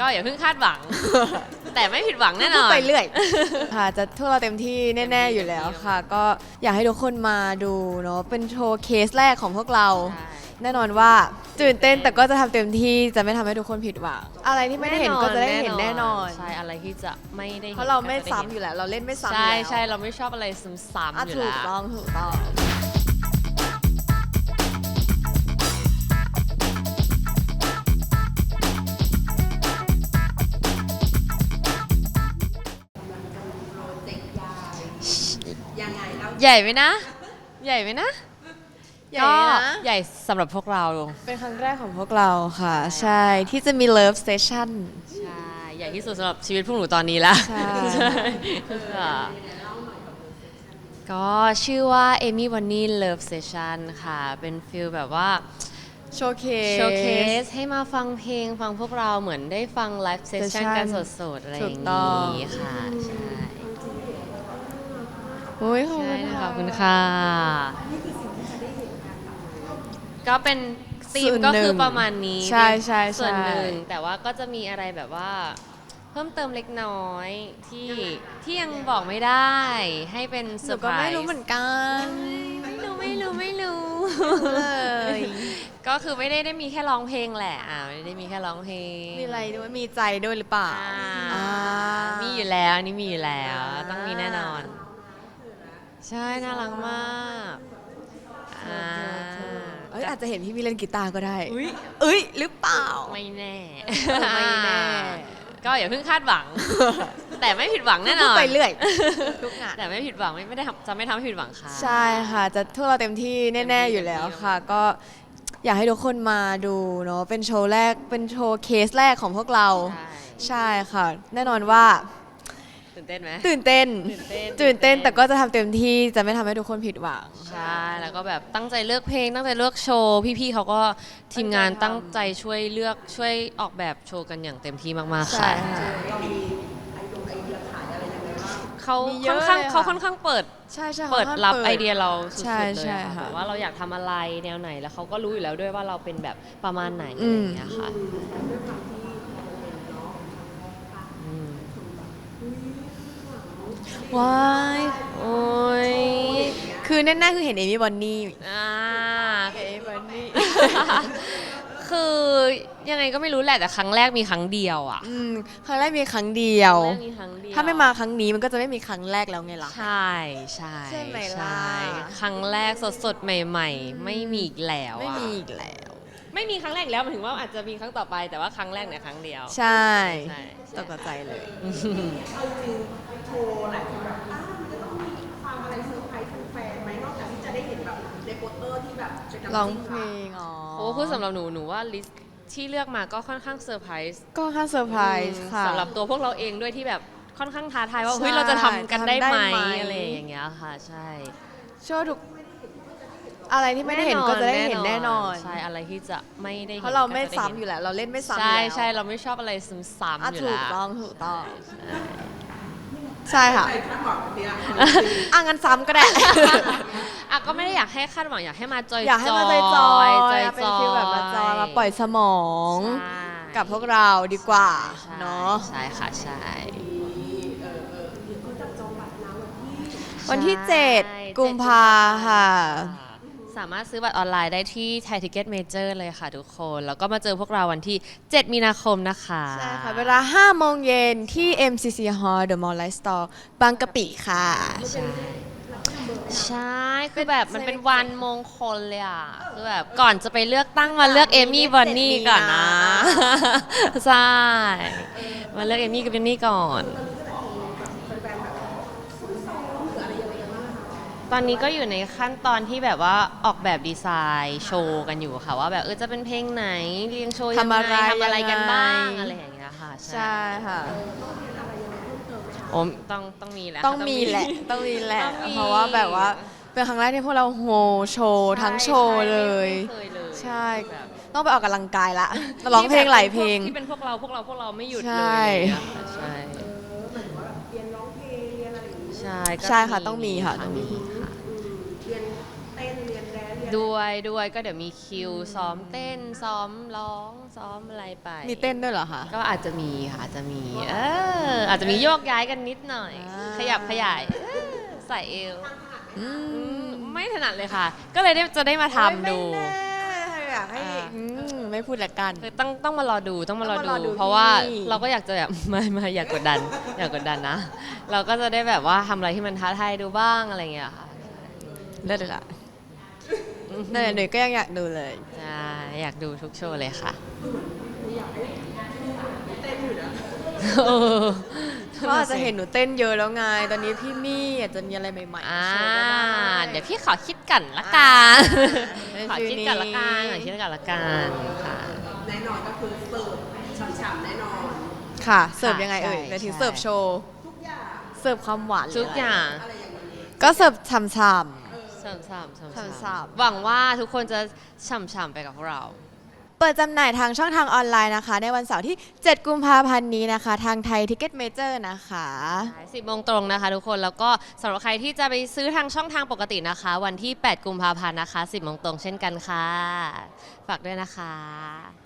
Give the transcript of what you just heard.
ก็อย่าเพิ่งคาดหวัง แต่ไม่ผิดหวังแน่นพูดอนไปเรื่อย ค่ะจะพวกเราเต็มที่แน่ ๆ อยู่แล้วค่ะ ก็อยากให้ทุกคนมาดูเนาะเป็นโชว์เคสแรกของพวกเราใช่แน่นอนว่าตื่นเต้นแต่ก็จะทำเต็มที่จะไม่ทำให้ทุกคนผิดหวังอะไรที่ไม่ได้เห็นก็จะได้เห็นแน่นอนใช่อะไรที่จะไม่ได้ห็นเพราะเราไม่ก็จะด้ซ้ำห็นอยู่แล้ว เราเล่นไม่ซ้ำอยู่ใช่แล้วใช่เราไม่ชอบอะไรซ้ำๆอะอยู่ถูกแล้ว ต้องถูกต้อง ใหญ่ไหมนะ ใหญ่ไหมนะใหญ่ก็นะใหญ่สำหรับพวกเรา เป็นครั้งแรกของพวกเราค่ะ ใช่ที่จะมี Love Station ใช่ ใหญ่ที่สุดสำหรับชีวิตพวกหนูตอนนี้ละใช่ ค่ะก็ชื่อว่า Amy Bonnie Love Session ค่ะ เป็นฟิลแบบว่า โชว์เคสโชว์เคสให้มาฟังเพลงฟังพวกเราเหมือนได้ฟังไลฟ์เซสชั่น Session กันสดๆ อะไรอย่างถูกต้อนี้งค่ะ ใช่ โอ้ยขอบใช่คุณขค่ะอบคุณค่ะ ก็เป็นธีมส่วนก็หนึ่งคือประมาณนี้ใช่ใช่ส่วนใช่หนึ่งแต่ว่าก็จะมีอะไรแบบว่า เพิ่มเติมเล็กน้อยที่ที่ยังบอกไม่ได้ ให้เป็นเซหอนูร์ไพก็รส์ไม่รู้เหมือนกันไม่รู้ไม่รู้ไม่รู้ เลยก็คือไม่ได้ได้มีแค่ร้องเพลงแหละอ่าไม่ได้มีแค่ร้องเพลงมีอะไรด้วยมีใจด้วยหรือเปล่าอ่าอ่ามีมีอยู่แล้วอันนี่มีอยู่แล้วอ่าต้องมีแน่นอน ใช่น่ารักมากอ่าเอ้ยอาจจะเห็นพี่มีเล่นกีตาร์ก็ได้อุ๊ยเอ้ยหรือเปล่า ไม่แน่เออไม่แน่ ก็อย่าเพิ่งคาดหวัง แต่ไม่ผิดหวังแน่นพูอดนไปเรื่อยทุกงานแต่ไม่ผิดหวังไม่ไม่ได้ทำจะไม่ทำให้ผิดหวังค่ะ ใช่ค่ะ จะพวกเราเต็มที่แน่ ๆ อยู่แล้วค่ะ ก็อยากให้ทุกคนมาดูเนาะเป็นโชว์แรกเป็นโชว์เคสแรกของพวกเรา ใช่ใช่ค่ะ แน่นอนว่า ตื่นเต้นไหม ตื่นเต้น ตื่นเต้น ตื่นเต้น แต่ก็จะทำเต็มที่ จะไม่ทำให้ทุกคนผิดหวัง ใช่ แล้วก็แบบตั้งใจเลือกเพลง ตั้งใจเลือกโชว์ พี่ๆเขาก็ทีมงานตั้ตั้งงใจทำใจช่วยเลือกช่วยออกแบบโชว์กันอย่างเต็มที่มากๆใช่ค่ะค่ะ เขามีเยค่ออะนข้างเลยค่ะ เขาค่อนข้างเปิด ใช่ใช่เปิดขารับปิไอเดียเราสุดใช่ๆเลยใช่อะค่ะค่ะ แบบว่าเราอยากทำอะไรแนวไหนแล้วเขาก็รู้อยู่แล้วด้วยว่าเราเป็นแบบประมาณไหนอือะไรอมย่างเงี้ยค่ะอื ว้ายโอ้ยคือแน่ๆคือเห็นเอมี่บอนนี่อ่า เอมี่บอนนี่ คือยังไงก็ไม่รู้แหละแต่ครั้งแรกมีครั้งเดียวอะอืมครั้งแรกมีครั้งเดียว ครั้งแรกมีครั้งเดียวถ้าไม่มาครั้งนี้มันก็จะไม่มีครั้งแรกแล้วไงล่ะ ใช่ใช่ใช่ไหมล่ะ ใช่ครั้งแรกสดๆ ใหม่ ๆ ไม่มีอีกแล้วอะ ไม่มีอีกแล้ว ไม่มีครั้งแรกอีกแล้วหมายถึงว่าอาจจะมีครั้งต่อไป แต่ว่าครั้งแรกเนี่ยครั้งเดียว ใช่ใช่ ตกใจเลยโชว์หลายคนแบบอ้าวมันจะต้องมีความอะไรเซอร์ไพรส์แฟนๆไหมนอกจากที่จะได้เห็นแบบในโปสเตอร์ที่แบบเป็นกำลัร้องเพลงอ๋อโอ้คือสำหรับหนูหนูว่าลิสต์ที่เลือกมาก็ค่อนข้างเซอร์ไพรส์ก็ค่อนข้างเซอร์ไพรส์ค่ะ สำหรับตัวพวกเราเองด้วยที่แบบค่อนข้างท้าทายว่าใช่เฮ้ยเราจะทำกันได้ทำได้ไหมไหม อะไรอย่างเงี้ยค่ะ ใช่โชว์ทุก อะไรที่ไม่ได้เห็นก็จะได้เห็นแน่นอน ใช่อะไรที่จะไม่ได้ห็นเพราะเราไม่ก็จะด้ซ้ำห็นอยู่แล้ว เราเล่นไม่ซ้ำอยู่ใช่แล้วใช่เราไม่ชอบอะไรซ้ำๆอะอยู่ถูแล้กวต้องถูกต้อง ใช่ค่ะใครคาดหวังเนี่ยอะงั้นซ้ำก็ได้ อะก็ไม่ได้อยากให้คาดหวังอยากให้มาจอยอยากให้มาจอยจอยจอยเป็นฟีลแบบมาจอยมาปล่อยสมอง ใช่กับพวกเราดีกว่าใช่เนาะ ใช่ค่ะใช่ วันที่ ใช่7 กุมภาค่ะ สามารถซื้อบัตรออนไลน์ได้ที่ Thai Ticket Major เลยค่ะทุกคน แล้วก็มาเจอพวกเราวันที่ 7 มีนาคมนะคะใช่ค่ะ เวลา 5 โมงเย็นที่ MCC Hall The Mall Life Store บางกะปิค่ะ ใช่ ใช่ คือแบบมันเป็นวันมงคลเลยอะ คือแบบก่อนจะไปเลือกตั้งมาเลือกเอมี่บอนนี่ก่อนนะ ใช่ มาเลือกเอมี่กับเบนนี่ก่อน ตอนนี้ก็อยู่ในขั้นตอนที่แบบว่าออกแบบดีไซน์โชว์กันอยู่ค่ะ ว่าแบบเออจะเป็นเพลงไหนเรียงโชว์ยังทำไงอะไรทำอะไรกันบ้างยังไง อะไรอย่างเงี้ยค่ะใช่ค่ะ โอ้ต้องต้องมีแหละ ต้องมีแหละ ต้องมีแหละ ต้องมี เพราะว่าแบบว่าเป็นครั้งแรกที่พวกเราโฮโชว์ทั้งโชว์เลย ใช่ไม่เคยเลยใช่ แบบต้องไปออกกำลังกายละร้องเพลงหลายเพลง ที่เป็นพวกเราพวกเราพวกเราไม่หยุดเลยใช่ใช่ใช่ก็ใช่ค่ะต้องมีค่ะต้องมีค่ะ เรียนเต้นเรียนแดนซ์เรีด้วยด้วยก็เดี๋ยวมีคิวซ้อมเต้นซ้อมร้องซ้อมอะไรไป มีเต้นด้วยเหรอคะ ก็อาจจะมีค่ะอาจจะมีเอออาจจะมีโยกย้ายกันนิดหน่อย อ่า ขยับขยายเออใส่เอวอือืมมไม่ถนัดเลยค่ะ ก็เลยได้จะได้มาทำดู ไม่แน่อยากให้ อ่า อืมไม่พูดละกัน คือต้องต้องมารอดูต้องมารอต้องมารอดูดู เพราะว่าพี่ เราก็อยากจะแบบ ไม่ไม่อยากกดดัน อยากกดดันนะ เราก็จะได้แบบว่าทำอะไรที่มันท้าทายดูบ้างอะไรอย่างเงี้ยค่ะ เลิศละ นั่นแหละหนูก็ยังอยากดูเลย ใช่อยากดูทุกโชว์เลยค่ะเออเขาอาจจะเห็นหนูเต้นเยอะแล้วไง ตอนนี้พี่มี่อาจจะมีอะไรใหม่ๆอ่า โชว์ก็ได้ เดี๋ยวพี่ขอคิดกันละกันอ่า ขอคิดกันละกันขอคิดกันละกันค่ะ แน่นอนก็คือเสิร์ฟฉ่ำๆแน่นอน ค่ะ เสิร์ฟยังไงเอ่ยใช่หมายถึงใช่ เสิร์ฟโชว์ทุกอย่างเสิร์ฟความหวานทุกอย่าง อะไรอย่างนี้ก็เสิร์ฟฉ่ำ สามสามสามสาม หวังว่าทุกคนจะฉ่ำๆไปกับพวกเราๆเปิดจำหน่ายทางช่องทางออนไลน์นะคะ ในวันเสาร์ที่ 7 กุมภาพันธ์นี้นะคะ ทางไทยทิกเก็ตเมเจอร์นะคะ สิบโมงตรงนะคะทุกคนแล้วก็สำหรับใครที่จะไปซื้อทางช่องทางปกตินะคะ วันที่ 8 กุมภาพันธ์นะคะ 10โมงตรงเช่นกันค่ะ ฝากด้วยนะคะ